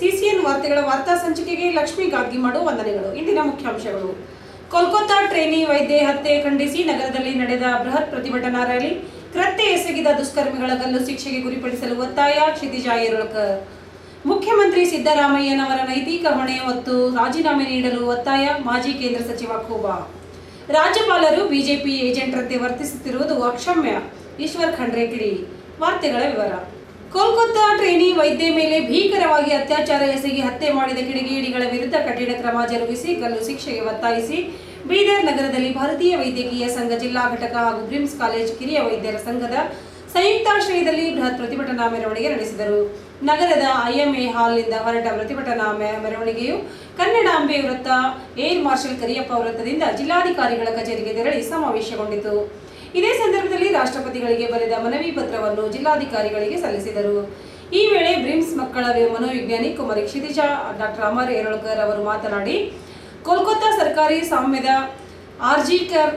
CCN ವಾರ್ತೆಗಳ ವಾರ್ತಾ ಸಂಚಿಕೆಗೆ ಲಕ್ಷ್ಮೀ ಮಾಡುವ ವಂದನೆಗಳು ಇಂದಿನ ಮುಖ್ಯಾಂಶಗಳು ಕೋಲ್ಕತ್ತಾ ಟ್ರೇನಿ ವೈದ್ಯ ಹತ್ಯೆ ಖಂಡಿಸಿ ನಗರದಲ್ಲಿ ನಡೆದ ಬೃಹತ್ ಪ್ರತಿಭಟನಾ ರ್ಯಾಲಿ ಕೃತ್ಯ ಎಸಗಿದ ದುಷ್ಕರ್ಮಿಗಳ ಗಲ್ಲು ಶಿಕ್ಷೆಗೆ ಗುರಿಪಡಿಸಲು ಒತ್ತಾಯ ಕ್ಷಿತಿಜಾ ಮುಖ್ಯಮಂತ್ರಿ ಸಿದ್ದರಾಮಯ್ಯನವರ ನೈತಿಕ ಹೊಣೆ ಮತ್ತು ರಾಜೀನಾಮೆ ನೀಡಲು ಒತ್ತಾಯ ಮಾಜಿ ಕೇಂದ್ರ ಸಚಿವ ಖೋಬಾ ರಾಜ್ಯಪಾಲರು ಬಿಜೆಪಿ ಏಜೆಂಟ್ರಂತೆ ವರ್ತಿಸುತ್ತಿರುವುದು ಅಕ್ಷಮ್ಯ ಈಶ್ವರ್ ಖಂಡ್ರೆ ಕಿಡಿ ವಾರ್ತೆಗಳ ವಿವರ ಕೋಲ್ಕತ್ತಾ ಟ್ರೇನಿ ವೈದ್ಯ ಮೇಲೆ ಭೀಕರವಾಗಿ ಅತ್ಯಾಚಾರ ಎಸಗಿ ಹತ್ಯೆ ಮಾಡಿದ ಕಿಡಿಗೇಡಿಗಳ ವಿರುದ್ಧ ಕಠಿಣ ಕ್ರಮ ಜರುಗಿಸಿ ಗಲ್ಲು ಶಿಕ್ಷೆಗೆ ಒತ್ತಾಯಿಸಿ ಬೀದರ್ ನಗರದಲ್ಲಿ ಭಾರತೀಯ ವೈದ್ಯಕೀಯ ಸಂಘ ಜಿಲ್ಲಾ ಘಟಕ ಹಾಗೂ ಗ್ರಿಮ್ಸ್ ಕಾಲೇಜ್ ಕಿರಿಯ ವೈದ್ಯರ ಸಂಘದ ಸಂಯುಕ್ತಾಶ್ರಯದಲ್ಲಿ ಬೃಹತ್ ಪ್ರತಿಭಟನಾ ಮೆರವಣಿಗೆ ನಡೆಸಿದರು ನಗರದ ಐಎಂಎ ಹಾಲ್ನಿಂದ ಹೊರಟ ಪ್ರತಿಭಟನಾ ಮೆರವಣಿಗೆಯು ಕನ್ನಡಾಂಬೆ ವೃತ್ತ ಏರ್ ಮಾರ್ಷಲ್ ಕರಿಯಪ್ಪ ವೃತ್ತದಿಂದ ಜಿಲ್ಲಾಧಿಕಾರಿಗಳ ಕಚೇರಿಗೆ ತೆರಳಿ ಸಮಾವೇಶಗೊಂಡಿತು ಇದೇ ಸಂದರ್ಭದಲ್ಲಿ ರಾಷ್ಟ್ರಪತಿಗಳಿಗೆ ಬರೆದ ಮನವಿ ಪತ್ರವನ್ನು ಜಿಲ್ಲಾಧಿಕಾರಿಗಳಿಗೆ ಸಲ್ಲಿಸಿದರು ಈ ವೇಳೆ ಬ್ರಿಮ್ಸ್ ಮಕ್ಕಳ ಮನೋವಿಜ್ಞಾನಿ ಕುಮಾರಿ ಕ್ಷಿತಿಜಾ ಡಾಕ್ಟರ್ ಅಮರ್ ಏರಳ್ಕರ್ ಅವರು ಮಾತನಾಡಿ ಕೋಲ್ಕತ್ತಾ ಸರ್ಕಾರಿ ಸಾಮ್ಯದ ಆರ್ಜಿಕರ್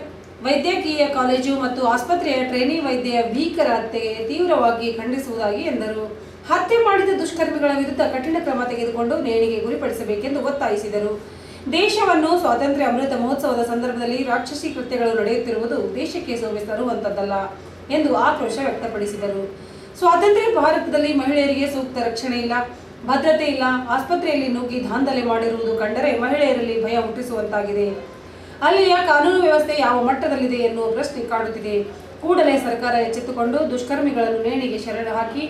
ವೈದ್ಯಕೀಯ ಕಾಲೇಜು ಮತ್ತು ಆಸ್ಪತ್ರೆಯ ಟ್ರೈನಿ ವೈದ್ಯ ಭೀಕರ ಹತ್ಯೆಗೆ ತೀವ್ರವಾಗಿ ಖಂಡಿಸುವುದಾಗಿ ಎಂದರು ಹತ್ಯೆ ಮಾಡಿದ ದುಷ್ಕರ್ಮಿಗಳ ವಿರುದ್ಧ ಕಠಿಣ ಕ್ರಮ ತೆಗೆದುಕೊಂಡು ನೇಣಿಗೆ ಗುರಿಪಡಿಸಬೇಕೆಂದು ಒತ್ತಾಯಿಸಿದರು ದೇಶವನ್ನು ಸ್ವಾತಂತ್ರ್ಯ ಅಮೃತ ಮಹೋತ್ಸವದ ಸಂದರ್ಭದಲ್ಲಿ ರಾಕ್ಷಸಿ ಕೃತ್ಯಗಳು ನಡೆಯುತ್ತಿರುವುದು ದೇಶಕ್ಕೆ ಸೋವೆ ತರುವಂತದ್ದಲ್ಲ ಎಂದು ಆಕ್ರೋಶ ವ್ಯಕ್ತಪಡಿಸಿದರು ಸ್ವಾತಂತ್ರ್ಯ ಭಾರತದಲ್ಲಿ ಮಹಿಳೆಯರಿಗೆ ಸೂಕ್ತ ರಕ್ಷಣೆ ಇಲ್ಲ ಭದ್ರತೆ ಇಲ್ಲ ಆಸ್ಪತ್ರೆಯಲ್ಲಿ ನುಗ್ಗಿ ದಾಂಧಲೆ ಮಾಡಿರುವುದು ಕಂಡರೆ ಮಹಿಳೆಯರಲ್ಲಿ ಭಯ ಹುಟ್ಟಿಸುವಂತಾಗಿದೆ ಅಲ್ಲಿಯ ಕಾನೂನು ವ್ಯವಸ್ಥೆ ಯಾವ ಮಟ್ಟದಲ್ಲಿದೆ ಎನ್ನುವ ಪ್ರಶ್ನೆ ಕಾಡುತ್ತಿದೆ ಕೂಡಲೇ ಸರ್ಕಾರ ಎಚ್ಚೆತ್ತುಕೊಂಡು ದುಷ್ಕರ್ಮಿಗಳನ್ನು ನೇಣಿಗೆ ಶರಣು ಹಾಕಿ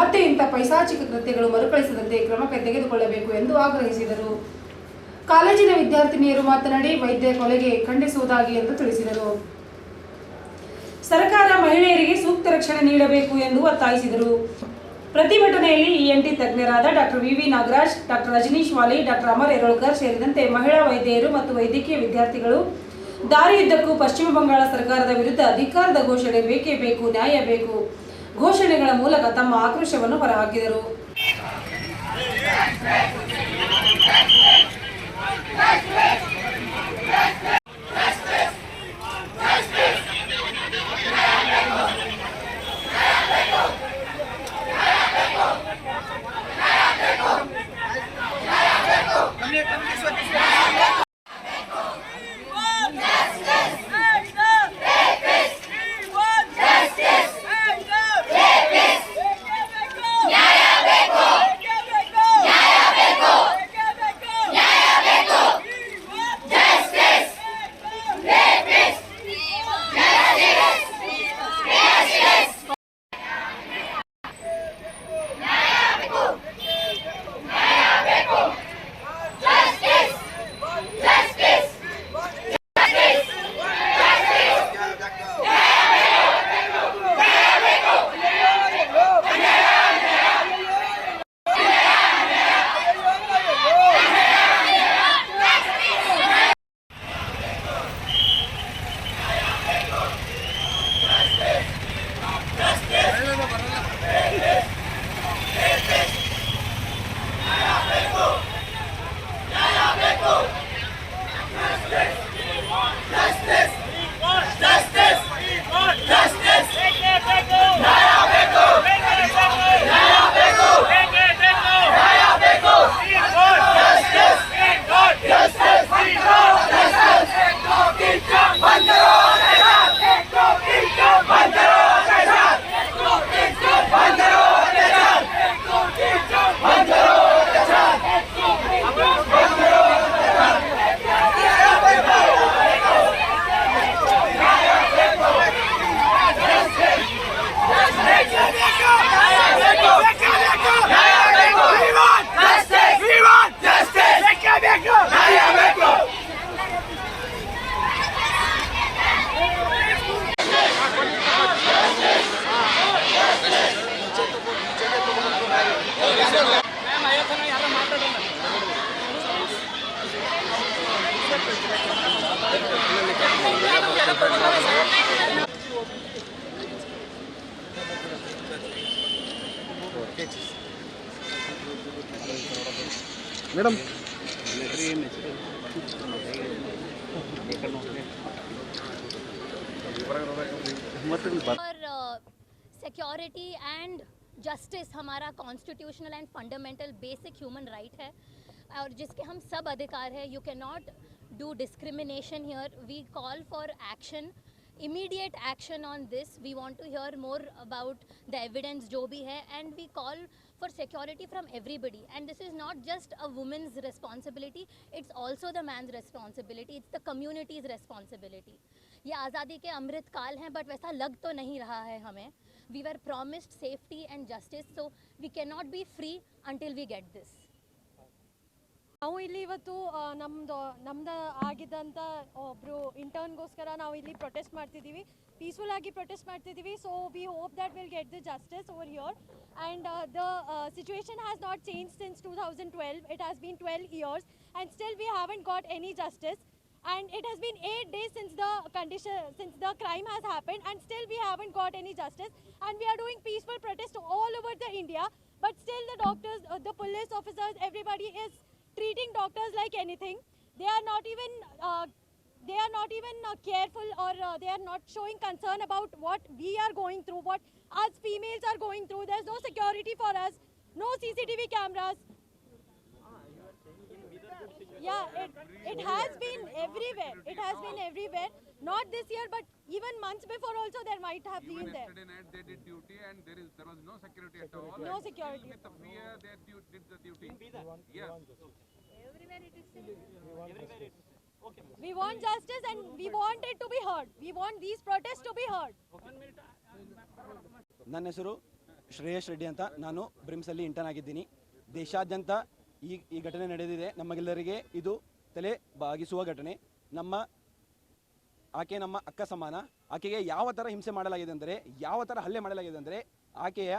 ಮತ್ತೆ ಇಂಥ ಪೈಸಾಚಿಕ ಕೃತ್ಯಗಳು ಮರುಕಳಿಸದಂತೆ ಕ್ರಮ ತೆಗೆದುಕೊಳ್ಳಬೇಕು ಎಂದು ಆಗ್ರಹಿಸಿದರು ಕಾಲೇಜಿನ ವಿದ್ಯಾರ್ಥಿನಿಯರು ಮಾತನಾಡಿ ವೈದ್ಯ ಕೊಲೆಗೆ ಖಂಡಿಸುವುದಾಗಿ ಎಂದು ತಿಳಿಸಿದರು ಸರ್ಕಾರ ಮಹಿಳೆಯರಿಗೆ ಸೂಕ್ತ ರಕ್ಷಣೆ ನೀಡಬೇಕು ಎಂದು ಒತ್ತಾಯಿಸಿದರು ಪ್ರತಿಭಟನೆಯಲ್ಲಿ ಇಎನ್ಟಿ ತಜ್ಞರಾದ doctor V V Nagaraj doctor Rajneesh Wali doctor Amar Erolkar ಸೇರಿದಂತೆ ಮಹಿಳಾ ವೈದ್ಯರು ಮತ್ತು ವೈದ್ಯಕೀಯ ವಿದ್ಯಾರ್ಥಿಗಳು ದಾರಿಯುದ್ದಕ್ಕೂ ಪಶ್ಚಿಮ ಬಂಗಾಳ ಸರ್ಕಾರದ ವಿರುದ್ಧ ಅಧಿಕಾರದ ಘೋಷಣೆ ಬೇಕೇ ಬೇಕು ನ್ಯಾಯ ಬೇಕು ಘೋಷಣೆಗಳ ಮೂಲಕ ತಮ್ಮ ಆಕ್ರೋಶವನ್ನು ಹೊರಹಾಕಿದರು मैडम और सिक्योरिटी एंड जस्टिस हमारा constitutional and fundamental basic human right है और जिसके हम सब अधिकार है you can not do discrimination here we call for action immediate action on this we want to hear more about the evidence जो भी है and we call for security from everybody and this is not just a woman's responsibility it's also the man's responsibility it's the community's responsibility ये आज़ादी के अमृत काल हैं but वैसा लग तो नहीं रहा है हमें we were promised safety and justice so we can not be free until we get this ನಾವು ಇಲ್ಲಿ ಇವತ್ತು ಆ, ನಮ್ದು ನಮ್ದು ಆಗಿದ್ದಂಥ ಒಬ್ಬರು ಇಂಟರ್ನ್ಗೋಸ್ಕರ ನಾವು ಇಲ್ಲಿ ಪ್ರೊಟೆಸ್ಟ್ ಮಾಡ್ತಿದ್ದೀವಿ ಪೀಸ್ಫುಲ್ ಆಗಿ ಪ್ರೊಟೆಸ್ಟ್ ಮಾಡ್ತಿದ್ದೀವಿ so we hope that will get the justice over here and the situation has not change since two thousand twelve it has been twelve years and still we haven't got any justice and it has been eight days since the condition since the crime has happened and still we haven't got any justice and we are doing peaceful protest all over the india but still the doctors uh, the police officers everybody is treating doctors like anything they are not even uh, they are not even uh, careful or uh, they are not showing concern about what we are going through, what us females are going through. There's no security for us, no CCTV cameras. Yeah, it, it has been everywhere. It has been everywhere. Not this year, but even months before also there might have even been there. Yesterday night they did duty and there is there was no security at all. No security. With the fear they did the duty. Yes. Everywhere it is. Everywhere it is. We want justice and we want to be heard. We want these protests to be heard. ನನ್ನ ಹೆಸರು ಶ್ರೇಯಸ್ ರೆಡ್ಡಿ ಅಂತ ನಾನು ಬ್ರಿಮ್ಸಲ್ಲಿ intern ಆಗಿದ್ದೀನಿ ದೇಶಾದ್ಯಂತ ಈ ಈ ಘಟನೆ ನಡೆದಿದೆ ನಮಗೆಲ್ಲರಿಗೆ ಇದು ತಲೆ ಬಾಗಿಸುವ ಘಟನೆ ನಮ್ಮ ಆಕೆ ನಮ್ಮ ಅಕ್ಕ ಸಮಾನ ಆಕೆಗೆ ಯಾವ ಥರ ಹಿಂಸೆ ಮಾಡಲಾಗಿದೆ ಅಂದರೆ ಯಾವ ಥರ ಹಲ್ಲೆ ಮಾಡಲಾಗಿದೆ ಅಂದರೆ ಆಕೆಯ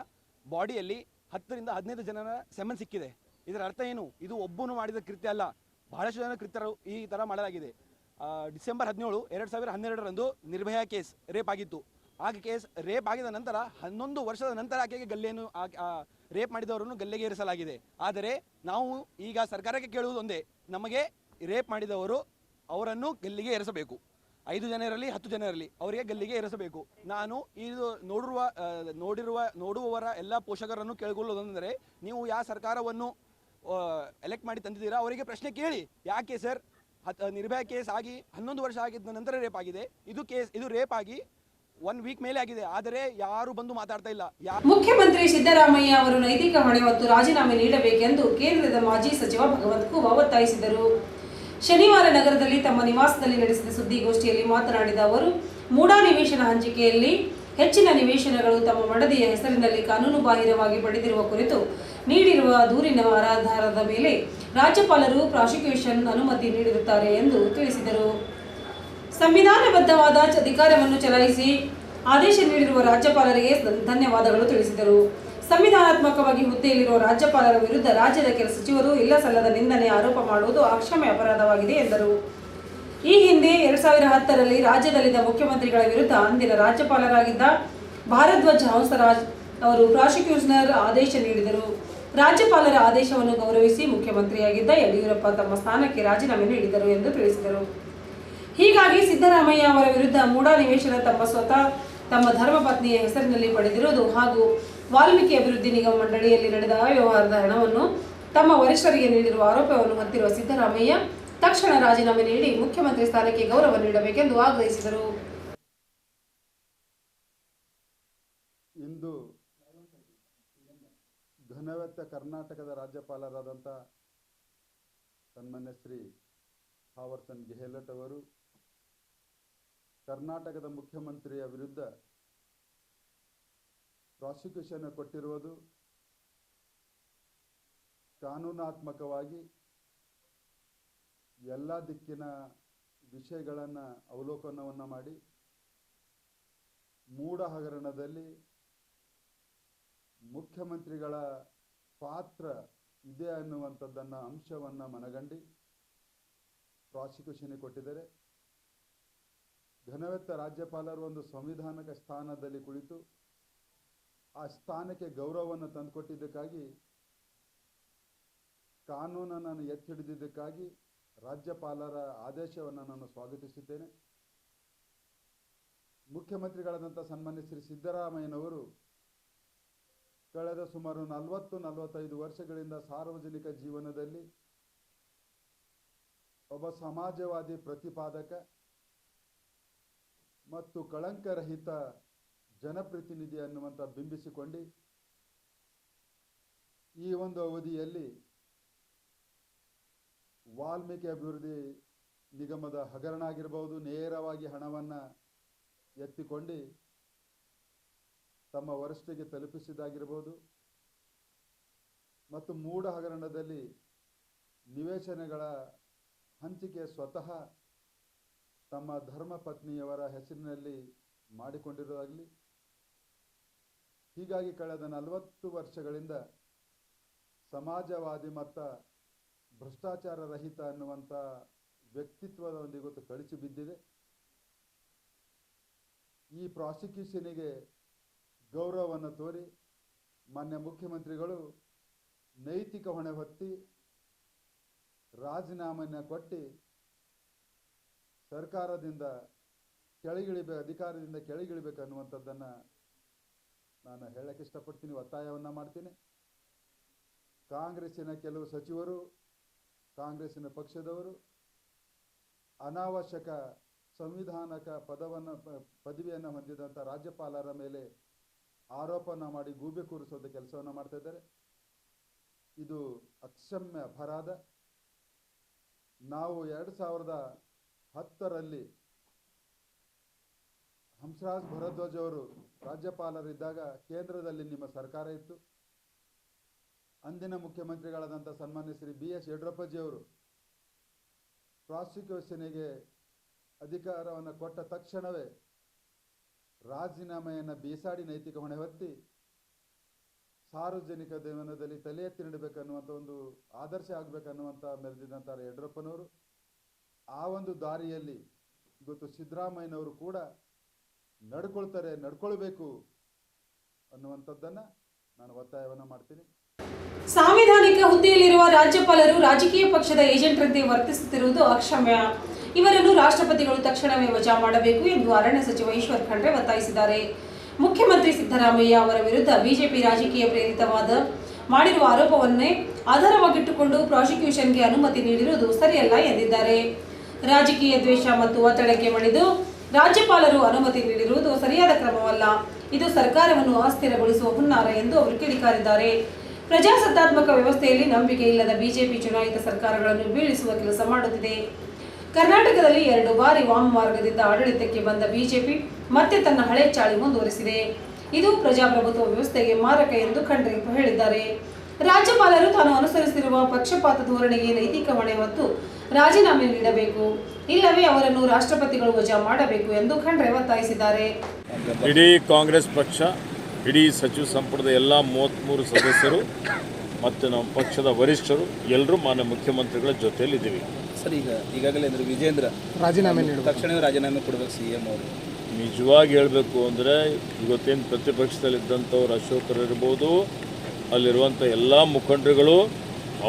ಬಾಡಿಯಲ್ಲಿ ಹತ್ತರಿಂದ ಹದಿನೈದು ಜನರ ಸೆಮನ್ ಸಿಕ್ಕಿದೆ ಇದರ ಅರ್ಥ ಏನು ಇದು ಒಬ್ಬನು ಮಾಡಿದ ಕೃತ್ಯ ಅಲ್ಲ ಬಹಳಷ್ಟು ಜನ ಕೃತ್ಯರು ಈ ಥರ ಮಾಡಲಾಗಿದೆ ಡಿಸೆಂಬರ್ ಹದಿನೇಳು ಎರಡು ಸಾವಿರದ ಹನ್ನೆರಡರಂದು ನಿರ್ಭಯಾ ಕೇಸ್ ರೇಪ್ ಆಗಿತ್ತು ಆ ಕೇಸ್ ರೇಪ್ ಆಗಿದ ನಂತರ ಹನ್ನೊಂದು ವರ್ಷದ ನಂತರ ಆಕೆಗೆ ಗಲ್ಲೆಯನ್ನು ರೇಪ್ ಮಾಡಿದವರನ್ನು ಗಲ್ಲೆಗೆ ಇರಿಸಲಾಗಿದೆ ಆದರೆ ನಾವು ಈಗ ಸರ್ಕಾರಕ್ಕೆ ಕೇಳುವುದು ಒಂದೇ ನಮಗೆ ರೇಪ್ ಮಾಡಿದವರು ಅವರನ್ನು ಗಲ್ಲಿಗೆ ಏರಿಸಬೇಕು ಐದು ಜನರಲ್ಲಿ ಹತ್ತು ಜನರಲ್ಲಿ ಅವರಿಗೆ ಗಲ್ಲಿಗೆ ಇರಿಸಬೇಕು ನಾನು ಇದು ನೋಡಿರುವ ನೋಡಿರುವ ನೋಡುವವರ ಎಲ್ಲ ಪೋಷಕರನ್ನು ಕೇಳಿಕೊಳ್ಳುವುದಂದರೆ ನೀವು ಯಾವ ಸರ್ಕಾರವನ್ನು ಎಲೆಕ್ಟ್ ಮಾಡಿ ತಂದಿದ್ದೀರಾ ಅವರಿಗೆ ಪ್ರಶ್ನೆ ಕೇಳಿ ಯಾಕೆ ಸರ್ ಹತ್ತು ನಿರ್ಭಯ ಕೇಸ್ ಆಗಿ ಹನ್ನೊಂದು ವರ್ಷ ಆಗಿದ್ದ ನಂತರ ರೇಪ್ ಆಗಿದೆ ಇದು ಕೇಸ್ ಇದು ರೇಪ್ ಆಗಿ ಒನ್ ವೀಕ್ ಮೇಲೆ ಆಗಿದೆ ಆದರೆ ಯಾರು ಬಂದು ಮಾತಾಡ್ತಾ ಇಲ್ಲ ಮುಖ್ಯಮಂತ್ರಿ ಸಿದ್ದರಾಮಯ್ಯ ಅವರು ನೈತಿಕ ಹೊಣೆ ಹೊತ್ತು ರಾಜೀನಾಮೆ ನೀಡಬೇಕೆಂದು ಕೇಂದ್ರದ ಮಾಜಿ ಸಚಿವ ಭಗವಂತ ಖೂಬಾ ಒತ್ತಾಯಿಸಿದರು ಶನಿವಾರ ನಗರದಲ್ಲಿ ತಮ್ಮ ನಿವಾಸದಲ್ಲಿ ನಡೆಸಿದ ಸುದ್ದಿಗೋಷ್ಠಿಯಲ್ಲಿ ಮಾತನಾಡಿದ ಅವರು ಮೂಡಾ ನಿವೇಶನ ಹಂಚಿಕೆಯಲ್ಲಿ ಹೆಚ್ಚಿನ ನಿವೇಶನಗಳು ತಮ್ಮ ಮಡದಿಯ ಹೆಸರಿನಲ್ಲಿ ಕಾನೂನು ಬಾಹಿರವಾಗಿ ಪಡೆದಿರುವ ಕುರಿತು ನೀಡಿರುವ ದೂರಿನ ಆಧಾರದ ಮೇಲೆ ರಾಜ್ಯಪಾಲರು ಪ್ರಾಸಿಕ್ಯೂಷನ್ ಅನುಮತಿ ನೀಡಿರುತ್ತಾರೆ ಎಂದು ತಿಳಿಸಿದರು ಸಂವಿಧಾನಬದ್ಧವಾದ ಅಧಿಕಾರವನ್ನು ಚಲಾಯಿಸಿ ಆದೇಶ ನೀಡಿರುವ ರಾಜ್ಯಪಾಲರಿಗೆ ಧನ್ಯವಾದಗಳು ತಿಳಿಸಿದರು ಸಂವಿಧಾನಾತ್ಮಕವಾಗಿ ಹುದ್ದೆಯಲ್ಲಿರುವ ರಾಜ್ಯಪಾಲರ ವಿರುದ್ಧ ರಾಜ್ಯದ ಕೆಲ ಸಚಿವರು ಇಲ್ಲ ಸಲ್ಲದ ನಿಂದನೆ ಆರೋಪ ಮಾಡುವುದು ಅಕ್ಷಮ್ಯ ಅಪರಾಧವಾಗಿದೆ ಎಂದರು ಈ ಹಿಂದೆ ಎರಡು ಸಾವಿರ ಹತ್ತರಲ್ಲಿ ರಾಜ್ಯದಲ್ಲಿದ್ದ ಮುಖ್ಯಮಂತ್ರಿಗಳ ವಿರುದ್ಧ ಅಂದಿನ ರಾಜ್ಯಪಾಲರಾಗಿದ್ದ ಭಾರದ್ವಾಜ್ ಹಂಸರಾಜ್ ಅವರು ಪ್ರಾಸಿಕ್ಯೂಷನರ್ ಆದೇಶ ನೀಡಿದರು ರಾಜ್ಯಪಾಲರ ಆದೇಶವನ್ನು ಗೌರವಿಸಿ ಮುಖ್ಯಮಂತ್ರಿಯಾಗಿದ್ದ ಯಡಿಯೂರಪ್ಪ ತಮ್ಮ ಸ್ಥಾನಕ್ಕೆ ರಾಜೀನಾಮೆ ನೀಡಿದರು ಎಂದು ತಿಳಿಸಿದರು ಹೀಗಾಗಿ ಸಿದ್ದರಾಮಯ್ಯ ಅವರ ವಿರುದ್ಧ ಮೂಡಾ ತಮ್ಮ ಸ್ವತಃ ತಮ್ಮ ಧರ್ಮಪತ್ನಿಯ ಹೆಸರಿನಲ್ಲಿ ಪಡೆದಿರುವುದು ಹಾಗೂ ವಾಲ್ಮೀಕಿ ಅಭಿವೃದ್ಧಿ ನಿಗಮ ಮಂಡಳಿಯಲ್ಲಿ ನಡೆದ ಅವ್ಯವಹಾರದ ಹಣವನ್ನು ತಮ್ಮ ವರಿಷ್ಠರಿಗೆ ನೀಡಿರುವ ಆರೋಪವನ್ನು ಹೊತ್ತಿರುವ ಸಿದ್ದರಾಮಯ್ಯ ತಕ್ಷಣ ರಾಜೀನಾಮೆ ನೀಡಿ ಮುಖ್ಯಮಂತ್ರಿ ಸ್ಥಾನಕ್ಕೆ ಗೌರವ ನೀಡಬೇಕೆಂದು ಆಗ್ರಹಿಸಿದರು ಘನವ್ಯತ್ಯ ಕರ್ನಾಟಕದ ರಾಜ್ಯಪಾಲರಾದಂಥ ಸನ್ಮಾನ್ಯ ಶ್ರೀ ಥಾವರ್ಸನ್ ಗೆಹ್ಲಟ್ ಅವರು ಕರ್ನಾಟಕದ ಮುಖ್ಯಮಂತ್ರಿಯ ವಿರುದ್ಧ ಪ್ರಾಸಿಕ್ಯೂಷನ್ ಕೊಟ್ಟಿರುವುದು ಕಾನೂನಾತ್ಮಕವಾಗಿ ಎಲ್ಲ ದಿಕ್ಕಿನ ವಿಷಯಗಳನ್ನು ಅವಲೋಕನವನ್ನು ಮಾಡಿ ಮೂಢ ಹಗರಣದಲ್ಲಿ ಮುಖ್ಯಮಂತ್ರಿಗಳ ಪಾತ್ರ ಇದೆ ಅನ್ನುವಂಥದ್ದನ್ನ ಅಂಶವನ್ನು ಮನಗಂಡಿ ಪ್ರಾಸಿಕ್ಯೂಷನ್ ಕೊಟ್ಟಿದ್ದಾರೆ ಘನವೆತ್ತ ರಾಜ್ಯಪಾಲರು ಒಂದು ಸಂವಿಧಾನಕ ಸ್ಥಾನದಲ್ಲಿ ಕುಳಿತು ಆ ಸ್ಥಾನಕ್ಕೆ ಗೌರವವನ್ನು ತಂದುಕೊಟ್ಟಿದ್ದಕ್ಕಾಗಿ ಕಾನೂನನ್ನು ಎತ್ತಿಡಿದಿದ್ದಕ್ಕಾಗಿ ರಾಜ್ಯಪಾಲರ ಆದೇಶವನ್ನು ನಾನು ಸ್ವಾಗತಿಸಿದ್ದೇನೆ ಮುಖ್ಯಮಂತ್ರಿಗಳಾದಂಥ ಸನ್ಮಾನ್ಯ ಶ್ರೀ ಸಿದ್ದರಾಮಯ್ಯನವರು ಕಳೆದ ಸುಮಾರು ನಲವತ್ತು ನಲವತ್ತೈದು ವರ್ಷಗಳಿಂದ ಸಾರ್ವಜನಿಕ ಜೀವನದಲ್ಲಿ ಒಬ್ಬ ಸಮಾಜವಾದಿ ಪ್ರತಿಪಾದಕ ಮತ್ತು ಕಳಂಕರಹಿತ ಜನಪ್ರತಿನಿಧಿ ಅನ್ನುವಂಥ ಬಿಂಬಿಸಿಕೊಂಡು ಈ ಒಂದು ಅವಧಿಯಲ್ಲಿ ವಾಲ್ಮೀಕಿ ಅಭಿವೃದ್ಧಿ ನಿಗಮದ ಹಗರಣ ಆಗಿರ್ಬೋದು ನೇರವಾಗಿ ಹಣವನ್ನು ಎತ್ತಿಕೊಂಡು ತಮ್ಮ ವರಿಷ್ಠಿಗೆ ತಲುಪಿಸಿದಾಗಿರ್ಬೋದು ಮತ್ತು ಮೂಡ ಹಗರಣದಲ್ಲಿ ನಿವೇಶನಗಳ ಹಂಚಿಕೆ ಸ್ವತಃ ತಮ್ಮ ಧರ್ಮ ಪತ್ನಿಯವರ ಹೆಸರಿನಲ್ಲಿ ಮಾಡಿಕೊಂಡಿರೋದಾಗಲಿ ಹೀಗಾಗಿ ಕಳೆದ ನಲವತ್ತು ವರ್ಷಗಳಿಂದ ಸಮಾಜವಾದಿ ಮತ್ತ ಭ್ರಷ್ಟಾಚಾರ ರಹಿತ ಅನ್ನುವಂಥ ಇವತ್ತು ಕಳಿಸಿ ಬಿದ್ದಿದೆ ಈ ಪ್ರಾಸಿಕ್ಯೂಷನಿಗೆ ಗೌರವವನ್ನು ತೋರಿ ಮಾನ್ಯ ಮುಖ್ಯಮಂತ್ರಿಗಳು ನೈತಿಕ ಹೊಣೆ ಹೊತ್ತಿ ರಾಜೀನಾಮೆಯನ್ನು ಕೊಟ್ಟು ಸರ್ಕಾರದಿಂದ ಕೆಳಗಿಳಿಬೇಕು ಅಧಿಕಾರದಿಂದ ಕೆಳಗಿಳಿಬೇಕು ಅನ್ನುವಂಥದ್ದನ್ನು ನಾನು ಹೇಳಕ್ಕೆ ಇಷ್ಟಪಡ್ತೀನಿ ಒತ್ತಾಯವನ್ನು ಮಾಡ್ತೀನಿ ಕಾಂಗ್ರೆಸ್ಸಿನ ಕೆಲವು ಸಚಿವರು ಕಾಂಗ್ರೆಸ್ಸಿನ ಪಕ್ಷದವರು ಅನಾವಶ್ಯಕ ಸಂವಿಧಾನಕ ಪದವನ್ನು ಪದವಿಯನ್ನು ಹೊಂದಿದಂಥ ರಾಜ್ಯಪಾಲರ ಮೇಲೆ ಆರೋಪನ ಮಾಡಿ ಗೂಬೆ ಕೂರಿಸೋದ ಕೆಲಸವನ್ನು ಮಾಡ್ತಾ ಇದ್ದಾರೆ ಇದು ಅಕ್ಷಮ್ಯ ಅಪರಾಧ ನಾವು ಎರಡು ಸಾವಿರದ ಹತ್ತರಲ್ಲಿ ಹಂಸರಾಜ್ ಭರದ್ವಾಜ್ ಅವರು ರಾಜ್ಯಪಾಲರಿದ್ದಾಗ ಕೇಂದ್ರದಲ್ಲಿ ನಿಮ್ಮ ಸರ್ಕಾರ ಇತ್ತು ಅಂದಿನ ಮುಖ್ಯಮಂತ್ರಿಗಳಾದಂಥ ಸನ್ಮಾನ್ಯ ಶ್ರೀ ಬಿ ಎಸ್ ಯಡಿಯೂರಪ್ಪಜಿಯವರು ಪ್ರಾಸಿಕ್ಯೂಷನಿಗೆ ಅಧಿಕಾರವನ್ನು ಕೊಟ್ಟ ತಕ್ಷಣವೇ ರಾಜೀನಾಮೆಯನ್ನು ಬೀಸಾಡಿ ನೈತಿಕ ಹೊಣೆ ಹೊತ್ತಿ ಸಾರ್ವಜನಿಕ ಜೀವನದಲ್ಲಿ ತಲೆ ಎತ್ತಿ ನೀಡಬೇಕನ್ನುವಂಥ ಒಂದು ಆದರ್ಶ ಆಗಬೇಕನ್ನುವಂಥ ಮೆರೆದಿದ್ದಂಥ ಯಡಿಯೂರಪ್ಪನವರು ಆ ಒಂದು ದಾರಿಯಲ್ಲಿ ಇವತ್ತು ಸಿದ್ದರಾಮಯ್ಯನವರು ಕೂಡ ನಡ್ಕೊಳ್ತಾರೆ ನಡ್ಕೊಳ್ಬೇಕು ಅನ್ನುವಂಥದ್ದನ್ನು ನಾನು ಒತ್ತಾಯವನ್ನು ಮಾಡ್ತೀನಿ ಸಾಂವಿಧಾನಿಕ ಹುದ್ದೆಯಲ್ಲಿರುವ ರಾಜ್ಯಪಾಲರು ರಾಜಕೀಯ ಪಕ್ಷದ ಏಜೆಂಟ್ರಂತೆ ವರ್ತಿಸುತ್ತಿರುವುದು ಅಕ್ಷಮ್ಯ ಇವರನ್ನು ರಾಷ್ಟ್ರಪತಿಗಳು ತಕ್ಷಣವೇ ವಜಾ ಮಾಡಬೇಕು ಎಂದು ಅರಣ್ಯ ಸಚಿವ ಈಶ್ವರ್ ಖಂಡ್ರೆ ಒತ್ತಾಯಿಸಿದ್ದಾರೆ ಮುಖ್ಯಮಂತ್ರಿ ಸಿದ್ದರಾಮಯ್ಯ ಅವರ ವಿರುದ್ಧ ಬಿಜೆಪಿ ರಾಜಕೀಯ ಪ್ರೇರಿತವಾದ ಮಾಡಿರುವ ಆರೋಪವನ್ನೇ ಆಧಾರವಾಗಿಟ್ಟುಕೊಂಡು ಪ್ರಾಸಿಕ್ಯೂಷನ್ಗೆ ಅನುಮತಿ ನೀಡಿರುವುದು ಸರಿಯಲ್ಲ ಎಂದಿದ್ದಾರೆ ರಾಜಕೀಯ ದ್ವೇಷ ಮತ್ತು ಒತ್ತಡಕ್ಕೆ ಮಣಿದು ರಾಜ್ಯಪಾಲರು ಅನುಮತಿ ನೀಡಿರುವುದು ಸರಿಯಾದ ಕ್ರಮವಲ್ಲ ಇದು ಸರ್ಕಾರವನ್ನು ಅಸ್ಥಿರಗೊಳಿಸುವ ಹುನ್ನಾರ ಎಂದು ಅವರು ಕಿಡಿಕಾರಿದ್ದಾರೆ ಪ್ರಜಾಸತ್ತಾತ್ಮಕ ವ್ಯವಸ್ಥೆಯಲ್ಲಿ ನಂಬಿಕೆ ಇಲ್ಲದ ಬಿಜೆಪಿ ಚುನಾಯಿತ ಸರ್ಕಾರಗಳನ್ನು ಬೀಳಿಸುವ ಕೆಲಸ ಮಾಡುತ್ತಿದೆ ಕರ್ನಾಟಕದಲ್ಲಿ ಎರಡು ಬಾರಿ ವಾಮ ಮಾರ್ಗದಿಂದ ಆಡಳಿತಕ್ಕೆ ಬಂದ ಬಿಜೆಪಿ ಮತ್ತೆ ತನ್ನ ಹಳೆ ಚಾಳಿ ಮುಂದುವರಿಸಿದೆ ಇದು ಪ್ರಜಾಪ್ರಭುತ್ವ ವ್ಯವಸ್ಥೆಗೆ ಮಾರಕ ಎಂದು ಖಂಡ್ರೆ ಹೇಳಿದ್ದಾರೆ ರಾಜ್ಯಪಾಲರು ತಾನು ಅನುಸರಿಸಿರುವ ಪಕ್ಷಪಾತ ಧೋರಣೆಗೆ ನೈತಿಕ ಹೊಣೆ ಮತ್ತು ರಾಜೀನಾಮೆ ನೀಡಬೇಕು ಇಲ್ಲವೇ ಅವರನ್ನು ರಾಷ್ಟ್ರಪತಿಗಳು ವಜಾ ಮಾಡಬೇಕು ಎಂದು ಖಂಡ್ರೆ ಒತ್ತಾಯಿಸಿದ್ದಾರೆ ಇಡೀ ಕಾಂಗ್ರೆಸ್ ಪಕ್ಷ ಇಡೀ ಸಚಿವ ಸಂಪುಟದ ಎಲ್ಲ ಮೂವತ್ಮೂರು ಸದಸ್ಯರು ಮತ್ತು ನಮ್ಮ ಪಕ್ಷದ ವರಿಷ್ಠರು ಎಲ್ಲರೂ ಮಾನ್ಯ ಮುಖ್ಯಮಂತ್ರಿಗಳ ಜೊತೆಯಲ್ಲಿದ್ದೀವಿ ಸರ್ ಈಗ ಈಗಾಗಲೇ ಅಂದ್ರೆ ವಿಜೇಂದ್ರ ರಾಜೀನಾಮೆ ತಕ್ಷಣವೇ ರಾಜೀನಾಮೆ ಕೊಡಬೇಕು ಸಿ ಎಂ ಅವರು ನಿಜವಾಗಿ ಹೇಳಬೇಕು ಅಂದರೆ ಇವತ್ತೇನು ಪ್ರತಿಪಕ್ಷದಲ್ಲಿದ್ದಂಥವ್ರು ಅಶೋಕರು ಇರ್ಬೋದು ಅಲ್ಲಿರುವಂಥ ಎಲ್ಲ ಮುಖಂಡರುಗಳು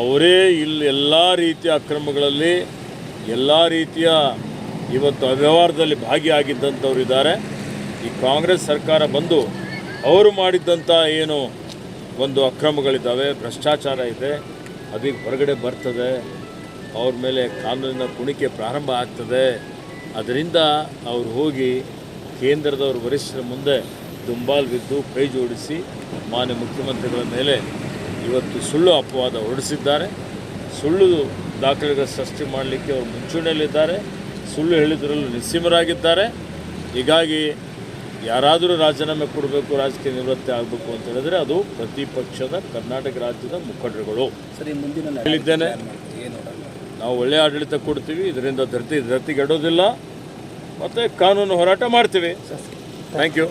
ಅವರೇ ಇಲ್ಲಿ ಎಲ್ಲ ರೀತಿಯ ಅಕ್ರಮಗಳಲ್ಲಿ ಎಲ್ಲ ರೀತಿಯ ಇವತ್ತು ಅವ್ಯವಹಾರದಲ್ಲಿ ಭಾಗಿಯಾಗಿದ್ದಂಥವ್ರು ಇದ್ದಾರೆ ಈ ಕಾಂಗ್ರೆಸ್ ಸರ್ಕಾರ ಬಂದು ಅವರು ಮಾಡಿದ್ದಂಥ ಏನು ಒಂದು ಅಕ್ರಮಗಳಿದ್ದಾವೆ ಭ್ರಷ್ಟಾಚಾರ ಇದೆ ಅದೀಗ ಹೊರಗಡೆ ಬರ್ತದೆ ಅವ್ರ ಮೇಲೆ ಕಾನೂನಿನ ಕುಣಿಕೆ ಪ್ರಾರಂಭ ಆಗ್ತದೆ ಅದರಿಂದ ಅವರು ಹೋಗಿ ಕೇಂದ್ರದವರು ವರಿಷ್ಠರ ಮುಂದೆ ದುಂಬಾಲ್ ಬಿದ್ದು ಕೈ ಜೋಡಿಸಿ ಮಾನ್ಯ ಮುಖ್ಯಮಂತ್ರಿಗಳ ಮೇಲೆ ಇವತ್ತು ಸುಳ್ಳು ಅಪವಾದ ಹೊರಡಿಸಿದ್ದಾರೆ ಸುಳ್ಳು ದಾಖಲೆಗಳ ಸೃಷ್ಟಿ ಮಾಡಲಿಕ್ಕೆ ಅವರು ಮುಂಚೂಣಿಯಲ್ಲಿದ್ದಾರೆ ಸುಳ್ಳು ಹೇಳಿದ್ರಲ್ಲೂ ನಿಸ್ಸೀಮರಾಗಿದ್ದಾರೆ ಹೀಗಾಗಿ ಯಾರಾದರೂ ರಾಜೀನಾಮೆ ಕೊಡಬೇಕು ರಾಜಕೀಯ ನಿವೃತ್ತಿ ಆಗಬೇಕು ಅಂತ ಹೇಳಿದ್ರೆ ಅದು ಪ್ರತಿಪಕ್ಷದ ಕರ್ನಾಟಕ ರಾಜ್ಯದ ಮುಖಂಡರುಗಳು ಸರಿ ಮುಂದಿನ ಹೇಳಿದ್ದೇನೆ ನಾವು ಒಳ್ಳೆಯ ಆಡಳಿತ ಕೊಡ್ತೀವಿ ಇದರಿಂದ ಧರ್ತಿ ಧರ್ತಿಗೆಡೋದಿಲ್ಲ ಮತ್ತು ಕಾನೂನು ಹೋರಾಟ ಮಾಡ್ತೀವಿ ಥ್ಯಾಂಕ್ ಯು